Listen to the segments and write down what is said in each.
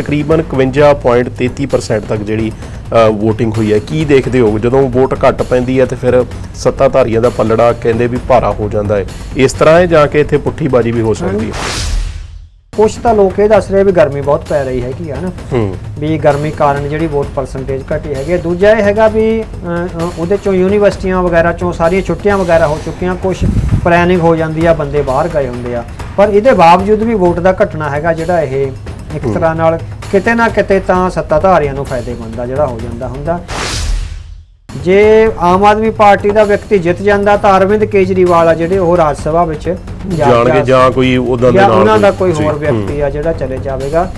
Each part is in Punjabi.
ਤਕਰੀਬਨ 51.33% ਤੱਕ ਜਿਹੜੀ VOTING ਹੋਈ ਹੈ। ਕੀ ਦੇਖਦੇ ਹੋ? ਜਦੋਂ ਵੋਟ ਘੱਟ ਪੈਂਦੀ ਹੈ ਤੇ ਫਿਰ ਸੱਤਾਧਾਰੀਆਂ ਦਾ ਪੱਲੜਾ ਕਹਿੰਦੇ ਵੀ ਭਾਰਾ ਹੋ ਜਾਂਦਾ ਹੈ। ਇਸ ਤਰ੍ਹਾਂ ਹੈ ਜਾਂ ਕਿ ਇੱਥੇ ਪੁੱਠੀ ਬਾਜੀ ਵੀ ਹੋ ਸਕਦੀ ਹੈ? ਕੁਝ ਤਾਂ ਲੋਕ ਇਹ ਦੱਸ ਰਹੇ ਵੀ ਗਰਮੀ ਬਹੁਤ ਪੈ ਰਹੀ ਹੈਗੀ ਆ ਨਾ। ਹੂੰ। ਵੀ ਗਰਮੀ ਕਾਰਨ ਜਿਹੜੀ ਵੋਟ ਪਰਸੈਂਟੇਜ ਘਟੀ ਹੈਗੀ ਹੈ। ਦੂਜਾ ਇਹ ਹੈਗਾ ਵੀ ਉਹਦੇ ਚੋਂ ਯੂਨੀਵਰਸਿਟੀਆਂ ਵਗੈਰਾ ਚੋਂ ਸਾਰੀਆਂ ਛੁੱਟੀਆਂ ਵਗੈਰਾ ਹੋ ਚੁੱਕੀਆਂ ਕੁਝ ਪਲੈਨਿੰਗ ਹੋ ਜਾਂਦੀ ਆ ਬੰਦੇ ਬਾਹਰ ਗਏ ਹੁੰਦੇ ਆ। ਪਰ ਇਹਦੇ ਬਾਵਜੂਦ ਵੀ ਵੋਟ ਦਾ ਘਟਣਾ ਹੈਗਾ ਜਿਹੜਾ ਇਹ ਇੱਕ ਤਰ੍ਹਾਂ ਨਾਲ ਕਿਤੇ ਨਾ ਕਿਤੇ ਤਾਂ ਸੱਤਾਧਾਰੀਆਂ ਨੂੰ ਫਾਇਦੇਮੰਦ ਆ ਜਿਹੜਾ ਹੋ ਜਾਂਦਾ ਹੁੰਦਾ। ਜੇ ਆਮ ਆਦਮੀ ਪਾਰਟੀ ਦਾ ਵਿਅਕਤੀ ਜਿੱਤ ਜਾਂਦਾ ਤਾਂ ਅਰਵਿੰਦ ਕੇਜਰੀਵਾਲ ਆ ਜਿਹੜੇ ਉਹ ਰਾਜ ਸਭਾ ਵਿੱਚ ਜਾਣਗੇ ਜਾ- ਕੋਈ ਉਦਾਂ ਦੇ ਨਾਲ ਉਹਨਾਂ ਦਾ ਕੋਈ ਹੋਰ ਹੂੰ। ਵਿਅਕਤੀ ਆ ਜਿਹੜਾ ਚਲੇ ਜਾਵੇਗਾ।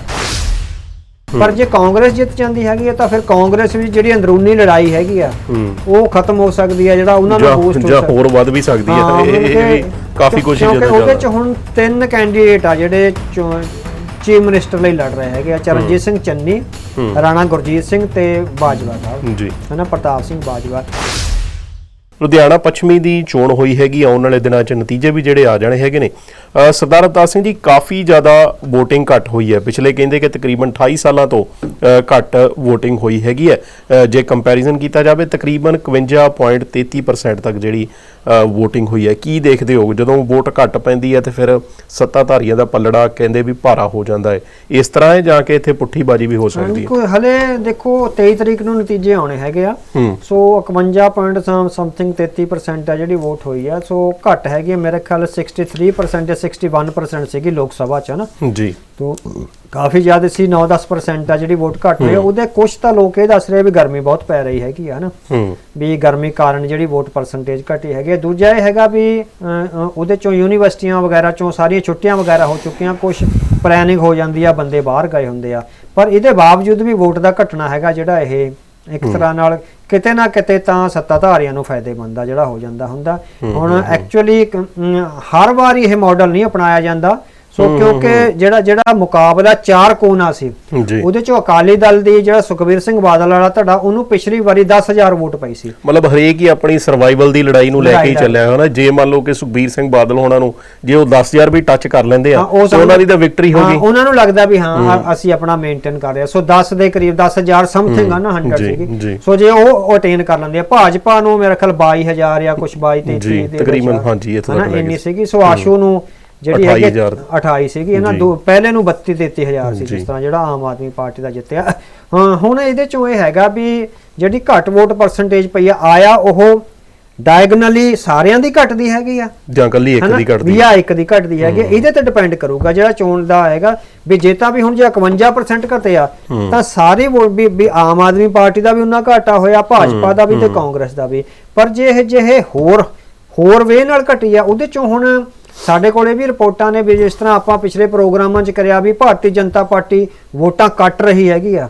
ਪਰ ਜੇ ਕਾਂਗਰਸ ਜਿੱਤ ਜਾਂਦੀ ਹੈਗੀ ਆ ਤਾਂ ਫਿਰ ਕਾਂਗਰਸ ਵਿੱਚ ਜਿਹੜੀ ਅੰਦਰੂਨੀ ਲੜਾਈ ਹੈਗੀ ਆ ਹੂੰ। ਉਹ ਖਤਮ ਹੋ ਸਕਦੀ ਆ ਜਿਹੜਾ ਉਹਨਾਂ ਜਾਂ ਬੂਸਟ ਜਾਂ ਹੋਰ ਵੱਧ ਵੀ ਸਕਦੀ ਹੈ ਹਾਂ, ਇਹ ਵੀ ਕਾਫੀ ਕਿਉਂਕਿ ਜ਼ਿਆਦਾ ਉਹਦੇ ਚ ਹੁਣ ਤਿੰਨ ਕੈਂਡੀਡੇਟ ਆ ਜਿਹੜੇ ਚੀਫ ਮਿਨਿਸਟਰ ਲਈ ਲੜ ਰਹੇ ਹੈਗੇ ਆ ਚਰਨਜੀਤ ਸਿੰਘ ਚੰਨੀ। ਰਾਣਾ ਗੁਰਜੀਤ ਸਿੰਘ ਤੇ ਬਾਜਵਾ ਸਾਹਿਬ। ਜੀ। ਹਨਾ ਪ੍ਰਤਾਪ ਸਿੰਘ ਬਾਜਵਾ। ਲੁਧਿਆਣਾ ਪੱਛਮੀ ਦੀ ਚੋਣ ਹੋਈ ਹੈਗੀ ਆਉਣ ਵਾਲੇ ਦਿਨਾਂ 'ਚ ਨਤੀਜੇ ਵੀ ਜਿਹੜੇ ਆ ਜਾਣੇ ਹੈਗੇ ਨੇ। ਸਰਦਾਰ ਅਵਤਾਰ ਸਿੰਘ ਜੀ ਕਾਫੀ ਜ਼ਿਆਦਾ VOTING ਘੱਟ ਹੋਈ ਹੈ। ਪਿਛਲੇ ਕਹਿੰਦੇ ਕਿ ਤਕਰੀਬਨ 28 ਸਾਲਾਂ ਤੋਂ ਘੱਟ VOTING ਹੋਈ ਹੈਗੀ ਹੈ। ਜੇ ਕੰਪੈਰੀਜ਼ਨ ਕੀਤਾ ਜਾਵੇ ਤਕਰੀਬਨ 51.33% ਤੱਕ ਜਿਹੜੀ VOTING ਹੋਈ ਹੈ। ਕੀ ਦੇਖਦੇ ਹੋ? ਜਦੋਂ ਵੋਟ ਘੱਟ ਪੈਂਦੀ ਹੈ ਤੇ ਫਿਰ ਸੱਤਾਧਾਰੀਆਂ ਦਾ ਪੱਲੜਾ ਕਹਿੰਦੇ ਵੀ ਭਾਰਾ ਹੋ ਜਾਂਦਾ ਹੈ। ਇਸ ਤਰ੍ਹਾਂ ਹੈ ਜਾਂ ਕਿ ਇੱਥੇ ਪੁੱਠੀ ਬਾਜੀ ਵੀ ਹੋ ਸਕਦੀ ਹੈ? ਹਲੇ ਦੇਖੋ 23 ਤਰੀਕ ਨੂੰ ਨਤੀਜੇ ਆਉਣੇ ਹੈਗੇ ਆ। ਸੋ 51 ਪੁਆਇੰਟ ਸਮਥਿੰਗ 33% ਆ ਜਿਹੜੀ ਵੋਟ ਹੋਈ ਆ ਸੋ ਘੱਟ ਹੈਗੀ ਮੇਰੇ ਖਿਆਲ 63% ਜਾਂ 61% ਸੀਗੀ ਲੋਕ ਸਭਾ ਚ ਨਾ ਜੀ। ਤੋ ਕਾਫੀ ਜ਼ਿਆਦਾ ਸੀ 9-10% ਆ ਜਿਹੜੀ ਵੋਟ ਘੱਟ ਹੋਈ ਉਹਦੇ ਕੁਝ ਤਾਂ ਲੋਕ ਇਹ ਦੱਸ ਰਹੇ ਵੀ ਗਰਮੀ ਬਹੁਤ ਪੈ ਰਹੀ ਹੈਗੀ ਆ ਨਾ ਵੀ ਗਰਮੀ ਕਾਰਨ ਜਿਹੜੀ ਵੋਟ ਪਰਸੈਂਟੇਜ ਘਟੀ ਹੈਗੀ। ਦੂਜਾ ਇਹ ਹੈਗਾ ਵੀ ਉਹਦੇ ਚੋਂ ਯੂਨੀਵਰਸਿਟੀਆਂ ਵਗੈਰਾ ਚੋਂ ਸਾਰੀਆਂ ਛੁੱਟੀਆਂ ਵਗੈਰਾ ਹੋ ਚੁੱਕੀਆਂ ਕੁਝ ਪਲੈਨਿੰਗ ਹੋ ਜਾਂਦੀ ਆ ਬੰਦੇ ਬਾਹਰ ਗਏ ਹੁੰਦੇ ਆ। ਪਰ ਇਹਦੇ ਬਾਵਜੂਦ ਵੀ ਵੋਟ ਦਾ ਘਟਣਾ ਹੈਗਾ ਜਿਹੜਾ ਇਹ ਇੱਕ ਤਰ੍ਹਾਂ ਨਾਲ ਕਿਤੇ ਨਾ ਕਿਤੇ ਤਾਂ ਸੱਤਾਧਾਰੀਆਂ ਨੂੰ ਫਾਇਦੇਮੰਦ ਆ ਜਿਹੜਾ ਹੋ ਜਾਂਦਾ ਹੁੰਦਾ। ਹੁਣ ਐਕਚੁਅਲੀ ਹਰ ਵਾਰ ਇਹ ਮਾਡਲ ਨਹੀਂ ਅਪਣਾਇਆ ਜਾਂਦਾ। ਸੋ ਕਿਉਂਕਿ ਜਿਹੜਾ ਜਿਹੜਾ ਮੁਕਾਬਲਾ ਚਾਰ ਕੋਨਾ ਸੀ ਉਹਦੇ ਚੋਂ ਅਕਾਲੀ ਦਲ ਦੀ ਜਿਹੜਾ ਸੁਖਬੀਰ ਸਿੰਘ ਬਾਦਲ ਵਾਲਾ ਧੜਾ ਉਹਨੂੰ ਪਿਛਲੀ ਵਾਰੀ 10000 ਵੋਟ ਪਈ ਸੀ। ਮਤਲਬ ਹਰੇਕ ਹੀ ਆਪਣੀ ਸਰਵਾਈਵਲ ਦੀ ਲੜਾਈ ਨੂੰ ਲੈ ਕੇ ਹੀ ਚੱਲਿਆ ਨਾ ਜੇ ਮੰਨ ਲਓ ਕਿ ਸੁਖਬੀਰ ਸਿੰਘ ਬਾਦਲ ਹੋਣਾ ਨੂੰ ਜੇ ਉਹ 10000 ਵੀ ਟੱਚ ਕਰ ਲੈਂਦੇ ਆ ਉਹਨਾਂ ਦੀ ਤਾਂ ਵਿਕਟਰੀ ਹੋ ਹਾਂ, ਗਈ। ਉਹਨਾਂ ਨੂੰ ਲੱਗਦਾ ਵੀ ਹਾਂ ਅਸੀਂ ਆਪਣਾ ਮੇਨਟੇਨ ਕਰ ਰਹੇ ਸੋ 10 ਦੇ ਕਰੀਬ 10000 ਸਮਥਿੰਗ ਆ ਨਾ 100 ਜੀ, ਸੀਗੀ। ਸੋ ਜੇ ਉਹ ਅਟੇਨ ਕਰ ਲੈਂਦੇ ਆ ਭਾਜਪਾ ਨੂੰ ਮੇਰੇ ਖਿਆਲ 22000 ਜਾਂ ਕੁਝ 22 23 ਜੀ, ਦੇ ਤਕਰੀਬਨ। ਹਾਂਜੀ, ਇੱਥੋਂ ਹਨਾ, ਤੱਕ ਲੈ ਇੰਨੀ। ਸੀਗੀ। ਸੋ ਆਸ਼ੂ ਨੂੰ ਜਿਹੜੀ ਹੈਗੀ 28,000 28 ਸੀਗੀ ਇਹਨਾਂ ਜੀ। ਦੋ ਪਹਿਲੇ ਨੂੰ 32 33000 ਸੀ ਜੀ। ਜਿਸ ਤਰ੍ਹਾਂ ਜਿਹੜਾ ਆਮ ਆਦਮੀ ਪਾਰਟੀ ਦਾ ਜਿੱਤਿਆ। ਹਾਂ ਹੁਣ ਇਹਦੇ ਚੋਂ ਇਹ ਹੈਗਾ ਵੀ ਜਿਹੜੀ ਘੱਟ ਵੋਟ ਪਰਸੈਂਟੇਜ ਪਈ ਆ ਆਇਆ ਉਹ ਡਾਇਗਨਲੀ ਸਾਰਿਆਂ ਦੀ ਘਟਦੀ ਹੈਗੀ ਆ। ਜਾਂ ਕੱਲੀ ਇੱਕ ਦੀ ਘਟਦੀ ਆ। ਇੱਕ ਦੀ ਘਟਦੀ ਹੈਗੀ ਇਹਦੇ ਤੇ ਡਿਪੈਂਡ ਕਰੂਗਾ ਜਿਹੜਾ ਚੋਣ ਦਾ ਹੈਗਾ। ਵੀ ਜੇ ਤਾਂ ਵੀ ਹੁਣ ਜੇ 51% ਘਟਿਆ ਤਾਂ ਸਾਰੇ ਵੋਟ ਵੀ ਵੀ ਆਮ ਆਦਮੀ ਪਾਰਟੀ ਦਾ ਵੀ ਉਹਨਾਂ ਘਾਟਾ ਹੋਇਆ ਭਾਜਪਾ ਦਾ ਵੀ ਤੇ ਕਾਂਗਰਸ ਦਾ ਵੀ। ਪਰ ਜੇ ਇਹ ਜਿਹੇ ਹੋਰ ਹੋਰ ਵੇ ਨਾਲ ਘਟੀ ਆ ਉਹਦੇ ਚੋਂ ਹੁਣ ਸਾਡੇ ਕੋਲੇ ਵੀ ਰਿਪੋਰਟਾਂ ਨੇ ਵੀ ਜਿਸ ਤਰ੍ਹਾਂ ਆਪਾਂ ਪਿਛਲੇ ਪ੍ਰੋਗਰਾਮਾਂ 'ਚ ਕਰਿਆ ਵੀ ਭਾਰਤੀ ਜਨਤਾ ਪਾਰਟੀ ਵੋਟਾਂ ਕੱਟ ਰਹੀ ਹੈਗੀ ਆ।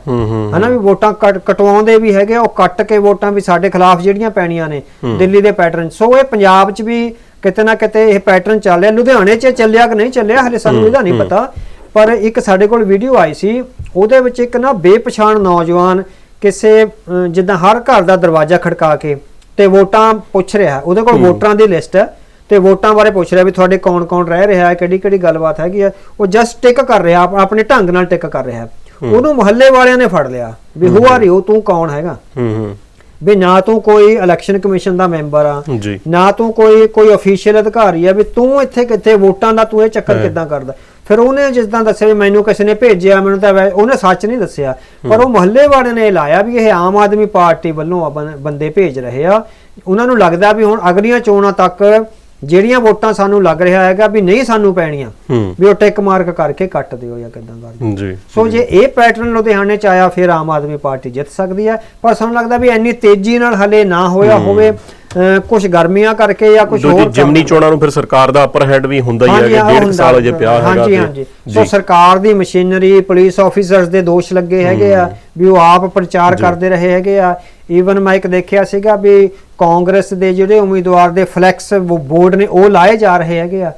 ਹਨਾ ਵੀ ਵੋਟਾਂ ਕੱਟ ਕਟਵਾਉਂਦੇ ਵੀ ਹੈਗੇ ਉਹ ਕੱਟ ਕੇ ਵੋਟਾਂ ਵੀ ਸਾਡੇ ਖਿਲਾਫ ਜਿਹੜੀਆਂ ਪੈਣੀਆਂ ਨੇ ਦਿੱਲੀ ਦੇ ਪੈਟਰਨ ਸੋ ਇਹ ਪੰਜਾਬ 'ਚ ਵੀ ਕਿਤੇ ਨਾ ਕਿਤੇ ਇਹ ਪੈਟਰਨ ਚੱਲ ਰਿਹਾ। ਲੁਧਿਆਣੇ 'ਚ ਚੱਲਿਆ ਕਿ ਨਹੀਂ ਚੱਲਿਆ ਹਲੇ ਸਾਨੂੰ ਇਹਦਾ ਨਹੀਂ ਪਤਾ। ਪਰ ਇੱਕ ਸਾਡੇ ਕੋਲ ਵੀਡੀਓ ਆਈ ਸੀ ਉਹਦੇ ਵਿੱਚ ਇੱਕ ਨਾ ਬੇਪਛਾਣ ਨੌਜਵਾਨ ਕਿਸੇ ਜਿੱਦਾਂ ਹਰ ਘਰ ਦਾ ਦਰਵਾਜ਼ਾ ਖੜਕਾ ਕੇ ਤੇ ਵੋਟਾਂ ਪੁੱਛ ਰਿਹਾ। ਉਹਦੇ ਕੋਲ ਵੋਟਰਾਂ ਦੀ ਲਿਸਟ ਹੈ। ਤੇ ਵੋਟਾਂ ਬਾਰੇ ਪੁੱਛ ਰਿਹਾ ਵੀ ਤੁਹਾਡੇ ਕੌਣ ਕੌਣ ਰਹਿ ਰਿਹਾ ਹੈ ਕਿਹੜੀ ਕਿਹੜੀ ਗੱਲਬਾਤ ਹੈਗੀ ਆ ਉਹ ਜਸਟ ਟਿਕ ਕਰ ਰਿਹਾ ਆਪ- ਆਪਣੇ ਢੰਗ ਨਾਲ ਟਿਕ ਕਰ ਰਿਹਾ ਉਹਨੂੰ ਮੁਹੱਲੇ ਵਾਲਿਆਂ ਨੇ ਫੜ ਲਿਆ ਵੀ ਹੂ ਆਰ ਯੂ ਤੂੰ ਕੌਣ ਹੈਗਾ? ਹੂੰ ਹੂੰ। ਵੀ ਨਾ ਤੂੰ ਕੋਈ ਇਲੈਕਸ਼ਨ ਕਮਿਸ਼ਨ ਦਾ ਮੈਂਬਰ ਆ ਨਾ ਤੂੰ ਕੋਈ ਕੋਈ ਅਫੀਸ਼ੀਅਲ ਅਧਿਕਾਰੀ ਆ ਵੀ ਤੂੰ ਇੱਥੇ ਕਿੱਥੇ ਵੋਟਾਂ ਦਾ ਤੂੰ ਇਹ ਚੱਕਰ ਕਿੱਦਾਂ ਕਰਦਾ। ਫਿਰ ਉਹਨੇ ਤਰ੍ਹਾਂ ਦੱਸਿਆ ਵੀ ਮੈਨੂੰ ਕਿਸੇ ਨੇ ਭੇਜਿਆ ਮੈਨੂੰ ਤਾਂ ਉਹਨੇ ਸੱਚ ਨਹੀਂ ਦੱਸਿਆ। ਪਰ ਉਹ ਮਹੱਲੇ ਵਾਲੇ ਨੇ ਲਾਇਆ ਵੀ ਇਹ ਆਮ ਆਦਮੀ ਪਾਰਟੀ ਵੱਲੋਂ ਬੰਦੇ ਭੇਜ ਰਹੇ ਆ। ਉਹਨਾਂ ਨੂੰ ਲੱਗਦਾ ਵੀ ਹੁਣ ਅਗਲੀਆਂ ਚੋਣਾਂ ਤੱਕ ਜਿਹੜੀਆਂ ਵੋਟਾਂ ਸਾਨੂੰ ਲੱਗ ਰਿਹਾ ਹੈਗਾ ਵੀ ਨਹੀਂ ਸਾਨੂੰ ਪੈਣੀਆਂ ਵੀ ਉਹ ਟਿਕ ਮਾਰਕ ਕਰਕੇ ਕੱਟ ਦਿਓ ਜਾਂ ਕਿਦਾਂ ਕਰਦੇ ਜੀ। ਸੋ ਜੇ ਇਹ ਪੈਟਰਨ ਲੁਧਿਆਣੇ ਚ ਆਇਆ ਫਿਰ ਆਮ ਆਦਮੀ ਪਾਰਟੀ ਜਿੱਤ ਸਕਦੀ ਹੈ। ਪਰ ਸਾਨੂੰ ਲੱਗਦਾ ਵੀ ਇੰਨੀ ਤੇਜ਼ੀ ਨਾਲ ਹਲੇ ਨਾ ਹੋਇਆ ਹੋਵੇ ਕੁਝ ਗਰਮੀਆਂ ਕਰਕੇ ਜਾਂ ਕੁਝ ਹੋਰ ਜਿਮਨੀ ਚੋਣਾਂ ਨੂੰ ਫਿਰ ਸਰਕਾਰ ਦਾ ਅਪਰ ਹੈਡ ਵੀ ਹੁੰਦਾ ਹੀ ਹੈ ਕਿ ਆਹ ਡੇਢ ਕੁ ਹੁੰਦਾ ਸਾਲ ਅਜੇ ਪਿਆ ਹੈਗਾ ਹਾਂਜੀ ਹਾਂਜੀ। ਸੋ ਸਰਕਾਰ ਦੀ ਮਸ਼ੀਨਰੀ ਪੁਲਿਸ ਆਫੀਸਰਸ ਦੇ ਦੋਸ਼ ਲੱਗੇ ਹੈਗੇ ਆ। ਵੀ ਉਹ ਆਪ ਪ੍ਰਚਾਰ ਕਰਦੇ ਰਹੇ ਹੈਗੇ ਆ। ਈਵਨ ਮੈਂ ਇੱਕ ਦੇਖਿਆ ਸੀਗਾ ਵੀ ਕਾਂਗਰਸ ਦੇ ਜਿਹੜੇ ਉਮੀਦਵਾਰ ਦੇ ਫਲੈਕਸ ਬੋਰਡ ਨੇ ਉਹ ਲਾਏ ਜਾ ਰਹੇ ਹੈਗੇ ਆ।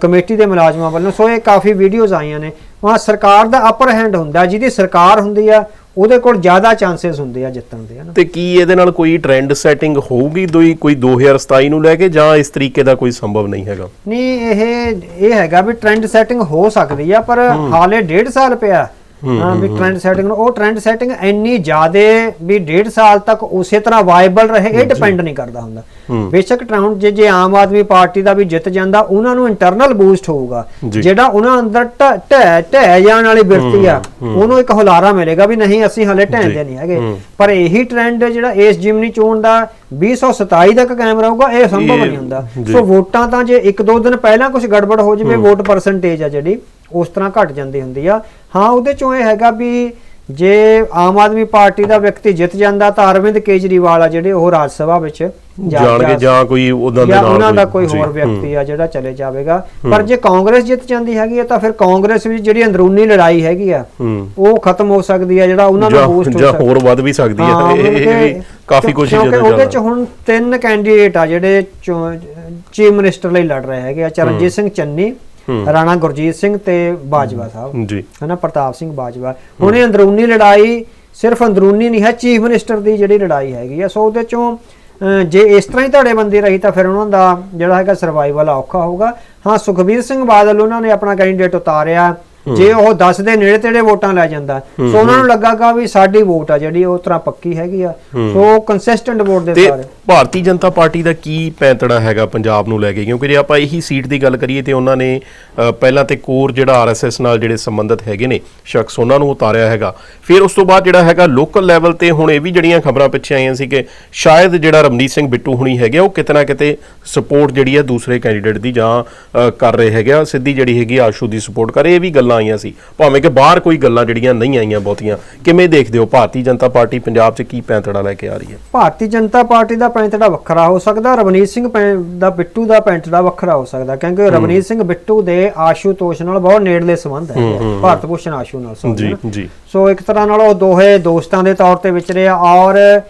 ਕਮੇਟੀ ਦੇ ਮੁਲਾਜ਼ਮਾਂ ਵੱਲੋਂ। ਸੋ ਇਹ ਕਾਫੀ ਵੀਡੀਓਜ਼ ਆਈਆਂ ਨੇ। ਹਾਂ ਸਰਕਾਰ ਦਾ ਅਪਰ ਹੈਂਡ ਹੁੰਦਾ ਜਿਹਦੀ ਸਰਕਾਰ ਹੁੰਦੀ ਆ ਉਹਦੇ ਕੋਲ ਜ਼ਿਆਦਾ ਚਾਂਸਸ ਹੁੰਦੇ ਆ ਜਿੱਤਣ ਦੇ ਹਨਾ ਤੇ ਕੀ ਇਹਦੇ ਨਾਲ ਕੋਈ ਟ੍ਰੈਂਡ ਸੈਟਿੰਗ ਹੋਊਗੀ ਦੋਈ ਕੋਈ 2027 ਨੂੰ ਲੈ ਕੇ ਜਾਂ ਇਸ ਤਰੀਕੇ ਦਾ ਕੋਈ ਸੰਭਵ ਨਹੀਂ ਹੈਗਾ? ਨਹੀਂ ਇਹ ਇਹ ਹੈਗਾ ਵੀ ਟ੍ਰੈਂਡ ਸੈਟਿੰਗ ਹੋ ਸਕਦੀ ਆ ਪਰ ਹਾਲੇ ਡੇਢ ਸਾਲ ਪਿਆ। ਹਾਂ ਵੀ ਟ੍ਰੈਂਡ ਸੈਟਿੰਗ ਉਹ ਟ੍ਰੈਂਡ ਸੈਟਿੰਗ ਇੰਨੀ ਜ਼ਿਆਦੇ ਵੀ ਡੇਢ ਸਾਲ ਤੱਕ ਉਸੇ ਤਰ੍ਹਾਂ ਵਾਇਬਲ ਰਹੇ ਇਹ ਡਿਪੈਂਡ ਨਹੀਂ ਕਰਦਾ ਹੁੰਦਾ। ਬੇਸ਼ੱਕ ਟਰਾਉਂਡ ਜੇ ਜੇ ਆਮ ਆਦਮੀ ਪਾਰਟੀ ਦਾ ਵੀ ਜਿੱਤ ਜਾਂਦਾ ਉਹਨਾਂ ਨੂੰ ਇੰਟਰਨਲ ਬੂਸਟ ਹੋਊਗਾ। ਜਿਹੜਾ ਉਹਨਾਂ ਅੰਦਰ ਢਹਿ ਢਹਿ ਜਾਣ ਵਾਲੀ ਬਿਰਤੀ ਆ ਉਹਨੂੰ ਇੱਕ ਹੁਲਾਰਾ ਮਿਲੇਗਾ ਵੀ ਨਹੀਂ ਅਸੀਂ ਹਲੇ ਢਹਿੰਦੇ ਨਹੀਂ ਹੈਗੇ। ਪਰ ਇਹੀ ਟ੍ਰੈਂਡ ਜਿਹੜਾ ਇਸ ਜਿਮਨੀ ਚੋਣ ਦਾ 2027 ਤੱਕ ਕਾਇਮ ਰਹੂਗਾ ਇਹ ਸੰਭਵ ਨਹੀਂ ਹੁੰਦਾ। ਸੋ ਵੋਟਾਂ ਤਾਂ ਜੇ ਇੱਕ ਦੋ ਦਿਨ ਪਹਿਲਾਂ ਕੁਝ ਗੜਬੜ ਹੋ ਜਾਵੇ ਵੋਟ ਪਰਸੈਂਟੇਜ ਆ ਜਿਹੜੀ ਉਸ ਤਰ੍ਹਾਂ ਘਟ ਜਾਂਦੀ ਹੁੰਦੀ ਆ। ਹਾਂ ਉਹਦੇ ਚੋਂ ਇਹ ਹੈਗਾ ਵੀ ਜੇ ਆਮ ਆਦਮੀ ਪਾਰਟੀ ਦਾ ਵਿਅਕਤੀ ਜਿੱਤ ਜਾਂਦਾ ਤਾਂ ਅਰਵਿੰਦ ਕੇਜਰੀਵਾਲ ਆ ਜਿਹੜੇ ਉਹ ਰਾਜ ਸਭਾ ਵਿੱਚ ਜਾਣਗੇ ਜਾ- ਕੋਈ ਉਹਨਾਂ ਦੇ ਨਾਲ ਉਹਨਾਂ ਦਾ ਕੋਈ ਹੋਰ। ਵਿਅਕਤੀ ਆ ਜਿਹੜਾ ਚਲੇ ਜਾਵੇਗਾ। ਪਰ ਜੇ ਕਾਂਗਰਸ ਜਿੱਤ ਜਾਂਦੀ ਹੈਗੀ ਆ ਤਾਂ ਫਿਰ ਕਾਂਗਰਸ ਵਿੱਚ ਜਿਹੜੀ ਅੰਦਰੂਨੀ ਲੜਾਈ ਹੈਗੀ ਆ ਉਹ ਖਤਮ ਹੋ ਸਕਦੀ ਆ ਜਿਹੜਾ ਉਹਨਾਂ ਦਾ ਬੂਸਟ ਜਾਂ ਹੋਰ ਵੱਧ ਵੀ ਸਕਦੀ ਹਾਂ, ਇਹ ਕਿਉਂਕਿ- ਵੀ ਕਾਫੀ ਕੁਝ ਕਿਉਂਕਿ ਜਦੋਂ ਉਹਦੇ ਚ ਹੁਣ ਤਿੰਨ ਕੈਂਡੀਡੇਟ ਆ ਜਿਹੜੇ ਚੀਫ ਮਿਨਿਸਟਰ ਲਈ ਲੜ ਰਹੇ ਹੈਗੇ ਆ ਚਰਨਜੀਤ ਸਿੰਘ ਚੰਨੀ ਰਾਣਾ ਗੁਰਜੀਤ ਸਿੰਘ ਤੇ ਬਾਜਵਾ ਸਾਹਿਬ। ਜੀ। ਹਨਾ ਪ੍ਰਤਾਪ ਸਿੰਘ ਬਾਜਵਾ। ਹੁਣ ਇਹ ਅੰਦਰੂਨੀ ਲੜਾਈ ਸਿਰਫ ਅੰਦਰੂਨੀ ਨਹੀਂ ਹੈ ਚੀਫ ਮਿਨਿਸਟਰ ਦੀ ਜਿਹੜੀ ਲੜਾਈ ਹੈਗੀ ਆ। ਸੋ ਉਹਦੇ ਚੋਂ ਜੇ ਇਸ ਤਰ੍ਹਾਂ ਹੀ ਧੜੇ ਬੰਦੀ ਰਹੀ ਤਾਂ ਫਿਰ ਉਹਨਾਂ ਦਾ ਜਿਹੜਾ ਹੈਗਾ ਸਰਵਾਈਵਲ ਔਖਾ ਹੋਊਗਾ। ਹਾਂ ਸੁਖਬੀਰ ਸਿੰਘ ਬਾਦਲ ਉਹਨਾਂ ਨੇ ਆਪਣਾ ਕੈਂਡੀਡੇਟ ਉਤਾਰਿਆ। ਜੇ ਉਹ 10 ਦੇ ਨੇੜੇ ਤੇੜੇ ਵੋਟਾਂ ਲੈ ਜਾਂਦਾ ਸੋ ਉਹਨਾਂ ਨੂੰ ਲੱਗਾਗਾ ਵੀ ਸਾਡੀ ਵੋਟ ਆ ਜਿਹੜੀ ਉਹ ਤਰ੍ਹਾਂ ਪੱਕੀ ਹੈਗੀ ਆ। ਸੋ ਕੰਸਿਸਟੈਂਟ ਵੋਟ ਦੇ ਤੇ ਸਾਰੇ। ਭਾਰਤੀ ਜਨਤਾ ਪਾਰਟੀ ਦਾ ਕੀ ਪੈਂਤੜਾ ਹੈਗਾ ਪੰਜਾਬ ਨੂੰ ਲੈ ਕੇ? ਕਿਉਂਕਿ ਜੇ ਆਪਾਂ ਇਹੀ ਸੀਟ ਦੀ ਗੱਲ ਕਰੀਏ ਤੇ ਉਹਨਾਂ ਨੇ ਪਹਿਲਾਂ ਤੇ ਕੋਰ ਜਿਹੜਾ ਆਰਐਸਐਸ ਨਾਲ ਜਿਹੜੇ ਸੰਬੰਧਿਤ ਹੈਗੇ ਨੇ ਸ਼ਖਸ ਉਹਨਾਂ ਨੂੰ ਉਤਾਰਿਆ ਹੈਗਾ। ਫਿਰ ਉਸ ਤੋਂ ਬਾਅਦ ਜਿਹੜਾ ਹੈਗਾ ਲੋਕਲ ਲੈਵਲ ਤੇ ਹੁਣ ਇਹ ਵੀ ਜਿਹੜੀਆਂ ਖਬਰਾਂ ਪਿੱਛੇ ਆਈਆਂ ਸੀ ਕਿ ਸ਼ਾਇਦ ਜਿਹੜਾ ਰਮਨੀਤ ਸਿੰਘ ਬਿੱਟੂ ਹੁਣੀ ਹੈਗੇ ਉਹ ਕਿਤੇ ਨਾ ਕਿਤੇ ਸਪੋਰਟ ਜਿਹੜੀ ਹੈ ਦੂਸਰੇ ਕੈਂਡੀਡੇਟ ਦੀ ਜਾਂ ਕਰ ਰਹੇ ਹੈਗੇ ਆ ਸਿੱਧੀ ਜਿਹੜੀ ਹੈਗੀ ਆਸ਼ੂ ਦੀ ਸਪੋਰਟ ਕਰ ਇਹ ਵੀ ਗੱਲਾਂ ਆਈਆਂ ਸੀ। ਭਾਵੇਂ ਕਿ ਬਾਹਰ ਕੋਈ ਗੱਲਾਂ ਜਿਹੜੀਆਂ ਨਹੀਂ ਆਈਆਂ ਬਹੁਤੀਆਂ ਕਿਵੇਂ ਦੇਖਦੇ ਹੋ? ਭਾਰਤੀ ਜਨਤਾ ਪਾਰਟੀ ਪੰਜਾਬ 'ਚ ਕੀ ਪੈਂਤੜਾ ਲੈ ਕੇ ਆ ਰਹੀ ਹੈ? ਭਾਰਤੀ ਜਨਤਾ ਪਾਰਟੀ ਦਾ ਪੈਂਤੜਾ ਵੱਖਰਾ ਹੋ ਸਕਦਾ ਰਵਨੀਤ ਸਿੰਘ ਦਾ ਬਿੱਟੂ ਦਾ ਪੈਂਤੜਾ ਵੱਖਰਾ ਹੋ ਸਕਦਾ ਕਿਉਂਕਿ ਰਵਨੀਤ ਸਿੰਘ ਬਿੱਟੂ ਦੇ ਆਸ਼ੂਤੋਸ਼ ਨਾਲ ਬਹੁਤ ਨੇੜਲੇ ਸੰਬੰਧ ਹੈ ਭਾਰਤ ਭੂਸ਼ਣ ਆਸ਼ੂ ਨਾਲ sorry ਜੀ ਸੋ ਇੱਕ ਤਰ੍ਹਾਂ ਨਾਲ ਉਹ ਦੋਹੇ ਦੋਸਤਾਂ ਦੇ ਤੌਰ ਤੇ ਵਿਚਰੇ ਆ ਔਰ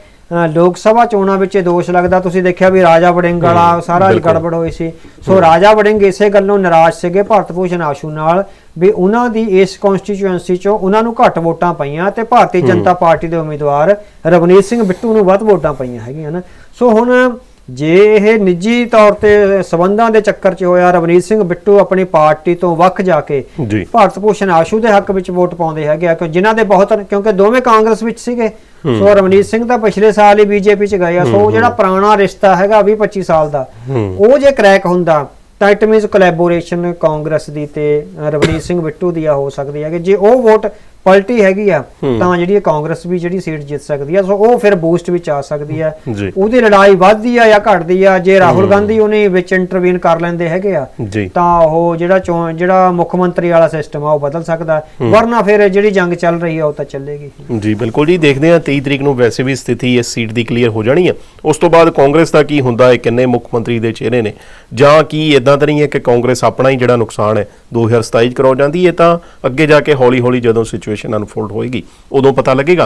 ਲੋਕ ਸਭਾ ਚੋਣਾਂ ਵਿੱਚ ਇਹ ਦੋਸ਼ ਲੱਗਦਾ। ਤੁਸੀਂ ਦੇਖਿਆ ਵੀ ਰਾਜਾ ਵੜਿੰਗ ਵਾਲਾ ਸਾਰਾ। ਗੜਬੜ ਹੋਈ ਸੀ। ਸੋ ਰਾਜਾ ਵੜਿੰਗ ਇਸੇ ਗੱਲੋਂ ਨਾਰਾਜ਼ ਸੀਗੇ ਭਾਰਤ ਭੂਸ਼ਣ ਆਸ਼ੂ ਨਾਲ। ਵੀ ਉਹਨਾਂ ਦੀ ਇਸ ਕਨਸਟੀਚੁਐਂਸੀ ਚੋਂ ਉਹਨਾਂ ਨੂੰ ਘੱਟ ਵੋਟਾਂ ਪਈਆਂ ਤੇ ਭਾਰਤੀ ਜਨਤਾ ਪਾਰਟੀ ਦੇ ਉਮੀਦਵਾਰ ਰਵਨੀਤ ਸਿੰਘ ਬਿੱਟੂ ਨੂੰ ਵੱਧ ਵੋਟਾਂ ਪਈਆਂ ਹੈਗੀਆਂ ਨਾ। ਸੋ ਹੁਣ ਜੇ ਇਹ ਨਿੱਜੀ ਤੌਰ ਤੇ ਸਬੰਧਾਂ ਦੇ ਚੱਕਰ 'ਚ ਹੋਇਆ ਰਵਨੀਤ ਸਿੰਘ ਬਿੱਟੂ ਆਪਣੀ ਪਾਰਟੀ ਤੋਂ ਵੱਖ ਜਾ ਕੇ ਭਾਰਤ ਭੂਸ਼ਣ ਆਸ਼ੂ ਦੇ ਹੱਕ ਵਿੱਚ ਵੋਟ ਪਾਉਂਦੇ ਹੈਗੇ ਆ ਕਿ ਜਿਨ੍ਹਾਂ ਦੇ ਬਹੁਤ ਕਿਉਂਕਿ ਦੋਵੇਂ ਕਾਂਗਰਸ ਵਿੱਚ ਸੀਗੇ। ਸੋ ਰਵਨੀਤ ਸਿੰਘ ਤਾਂ ਪਿਛਲੇ ਸਾਲ ਹੀ ਬੀਜੇਪੀ ਚ ਗਏ ਆ ਸੋ ਜਿਹੜਾ ਪੁਰਾਣਾ ਰਿਸ਼ਤਾ ਹੈਗਾ 20 25 ਸਾਲ ਦਾ ਉਹ ਜੇ ਕ੍ਰੈਕ ਹੁੰਦਾ ਤਾਂ ਇਟ ਮੀਨਸ ਕੋਲੈਬੋਰੇਸ਼ਨ ਕਾਂਗਰਸ ਦੀ ਤੇ ਰਵਨੀਤ ਸਿੰਘ ਬਿੱਟੂ ਦੀ ਆ, ਹੋ ਸਕਦੀ ਹੈ ਕਿ ਜੇ ਉਹ ਵੋਟ ਪਲਟੀ ਹੈਗੀ ਆ ਤਾਂ ਜਿਹੜੀ ਇਹ ਕਾਂਗਰਸ ਵੀ ਜਿਹੜੀ ਸੀਟ ਜਿੱਤ ਸਕਦੀ ਆ ਸੋ ਉਹ ਫਿਰ ਬੂਸਟ ਵਿੱਚ ਆ ਸਕਦੀ ਆ। ਉਹਦੀ ਲੜਾਈ ਵੱਧਦੀ ਆ ਜਾਂ ਘਟਦੀ ਆ? ਜੇ ਰਾਹੁਲ ਗਾਂਧੀ ਉਹਨੇ ਵਿੱਚ ਇੰਟਰਵੀਨ ਕਰ ਲੈਂਦੇ ਹੈਗੇ ਆ ਤਾਂ ਉਹ ਜਿਹੜਾ ਜਿਹੜਾ ਮੁੱਖ ਮੰਤਰੀ ਵਾਲਾ ਸਿਸਟਮ ਆ ਉਹ ਬਦਲ ਸਕਦਾ। ਵਰਨਾ ਫਿਰ ਜਿਹੜੀ ਜੰਗ ਚੱਲ ਰਹੀ ਆ ਉਹ ਤਾਂ ਚੱਲੇਗੀ। ਜੀ ਬਿਲਕੁਲ ਜੀ। ਦੇਖਦੇ ਹਾਂ 23 ਤਰੀਕ ਨੂੰ ਵੈਸੇ ਵੀ ਸਥਿਤੀ ਇਸ ਸੀਟ ਦੀ ਕਲੀਅਰ ਹੋ ਜਾਣੀ ਹੈ ਉਸ ਤੋਂ ਬਾਅਦ ਕਾਂਗਰਸ ਦਾ ਕੀ ਹੁੰਦਾ ਹੈ ਕਿੰਨੇ ਮੁੱਖ ਮੰਤਰੀ ਦੇ ਚਿਹਰੇ ਨੇ? ਜਾਂ ਕੀ ਇਦਾਂ ਤਾਂ ਨਹੀਂ ਹੈ ਕਿ ਕਾਂਗਰਸ ਆਪਣਾ ਹੀ ਜਿਹੜਾ ਨੁਕਸਾਨ ਹੈ 2027 ਚ ਕਰੋ ਜਾਂਦੀ ਹੈ ਤਾਂ ਅੱਗੇ ਜਾ ਕੇ ਹੌਲੀ ਹੌਲੀ ਜਦੋਂ ਸਿਚੁਏਸ਼ਨ ਅਨਫੋਲਡ ਹੋਏਗੀ। ਉਦੋਂ ਪਤਾ ਲੱਗੇਗਾ